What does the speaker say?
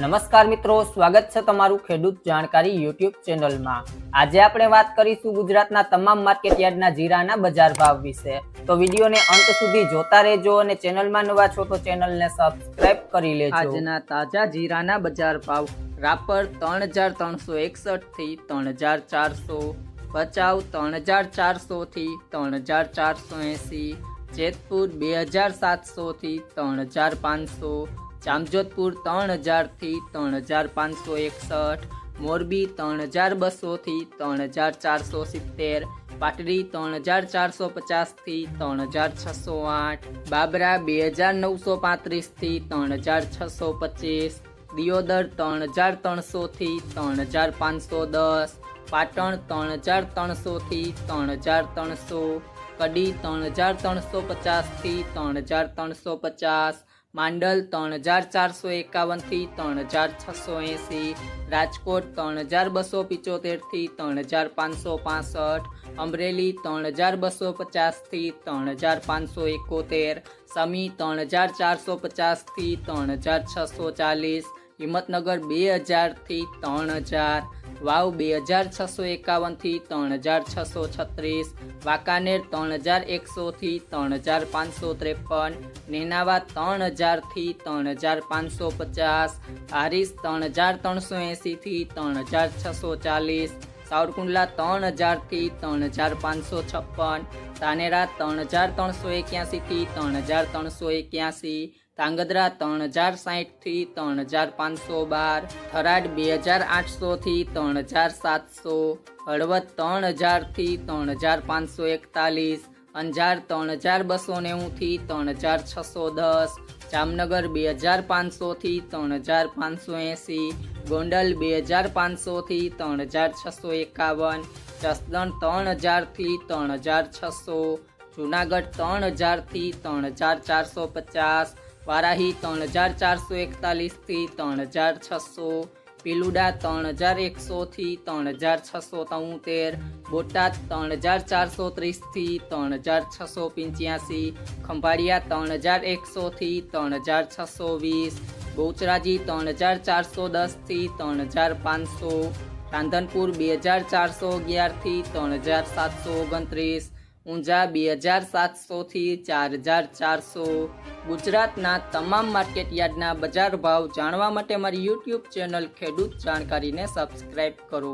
નમસ્કાર મિત્રો, સ્વાગત છે તમારું ખેડૂત જાણકારી યુટ્યુબ ચેનલમાં. આજે આપણે વાત કરીશું ગુજરાતના તમામ માર્કેટ યાર્ડના જીરાના બજાર ભાવ વિશે. તો વિડીયોને અંત સુધી જોતા રહેજો અને ચેનલમાં નવા છો તો ચેનલને સબસ્ક્રાઇબ કરી લેજો. આજના તાજા જીરાના બજાર ભાવ. રાપર ત્રણ હજાર ત્રણસો એકસઠથી ત્રણ હજાર ચારસો, ભચાઉ ત્રણ હજાર ચારસો થી ત્રણ હજાર ચારસો એંસી, જેતપુર બે હજાર સાતસો થી ત્રણ હજાર પાંચસો જામજોધપુર ત્રણ હજારથી ત્રણ હજાર પાંચસો એકસઠ મોરબી ત્રણ હજાર બસોથી ત્રણ હજાર ચારસો સિત્તેર પાટડી ત્રણ હજાર ચારસો પચાસથી ત્રણ હજાર છસો આઠ બાબરા બે હજાર નવસો પાંત્રીસથી ત્રણ હજાર છસો પચીસ દિયોદર ત્રણ હજાર ત્રણસોથી ત્રણ હજાર પાંચસો દસ પાટણ ત્રણ હજાર ત્રણસોથી ત્રણ હજાર ત્રણસો કડી ત્રણ હજાર ત્રણસો પચાસથી ત્રણ હજાર ત્રણસો પચાસ માંડલ ત્રણ હજાર ચારસો એકાવનથી ત્રણ હજાર છસો એંસી, રાજકોટ ત્રણ હજાર બસો પિચોતેરથી ત્રણ હજાર પાંચસો પાસઠ, અમરેલી ત્રણ હજાર બસો પચાસથી ત્રણ હજાર પાંચસો એકોતેર, સમી ત્રણ હજાર ચારસો પચાસથી ત્રણ હજાર છસો ચાલીસ હિંમતનગર બે હજારથી ત્રણ હજાર, વાવ બે હજાર છસો એકાવનથી ત્રણ હજાર છસો છત્રીસ, વાંકાનેર ત્રણ હજાર એકસોથી ત્રણ હજાર પાંચસો ત્રેપન, નેનાવા ત્રણ હજારથી ત્રણ હજાર પાંચસો પચાસ, હારીસ ત્રણ હજાર ત્રણસો એંસીથી ત્રણ હજાર છસો ચાલીસ, સાવરકુંડલા ત્રણ હજારથી ત્રણ હજાર પાંચસો છપ્પન તાનેરા ત્રણ હજાર ત્રણસો એક્યાસીથી ત્રણ હજાર ત્રણસો એક્યાસી તાંગધ્રા ત્રણ હજાર સાહીઠથી ત્રણ હજાર પાંચસો બાર થરાદ બે હજાર આઠસોથી ત્રણ હજાર સાતસો હળવદ ત્રણ હજારથી ત્રણ હજાર પાંચસો એકતાલીસ અંજાર ત્રણ હજાર બસો નેવુંથી ત્રણ હજાર છસો દસ જામનગર બે હજાર પાંચસોથી ત્રણ હજાર પાંચસો એંસી ગોંડલ બે હજાર પાંચસોથી ત્રણ હજાર છસો એકાવન જસદણ ત્રણ હજારથી ત્રણ હજાર છસો જુનાગઢ ત્રણ હજારથી ત્રણ હજાર ચારસો પચાસ વારાહી ત્રણ હજાર ચારસો એકતાલીસથી ત્રણ હજાર છસો પીલુડા ત્રણ હજાર એકસોથી ત્રણ હજાર છસો તોતેર બોટાદ ત્રણ હજાર ચારસો ત્રીસથી ત્રણ હજાર છસો પંચ્યાસી ખંભાળિયા ત્રણ હજાર એકસોથી ત્રણ હજાર છસો વીસ બહુચરાજી ત્રણ હજાર ચારસો દસથી ત્રણ હજાર પાંચસો રાંધનપુર બે હજાર ચારસો અગિયારથી ત્રણ હજાર સાતસો ઓગણત્રીસ ઊંઝા બે હજાર સાતસોથી ચાર હજાર ચારસો. ગુજરાતના તમામ માર્કેટ યાર્ડના બજાર ભાવ જાણવા માટે મારી યુટ્યુબ ચેનલ ખેડૂત જાણકારીને સબસ્ક્રાઈબ કરો.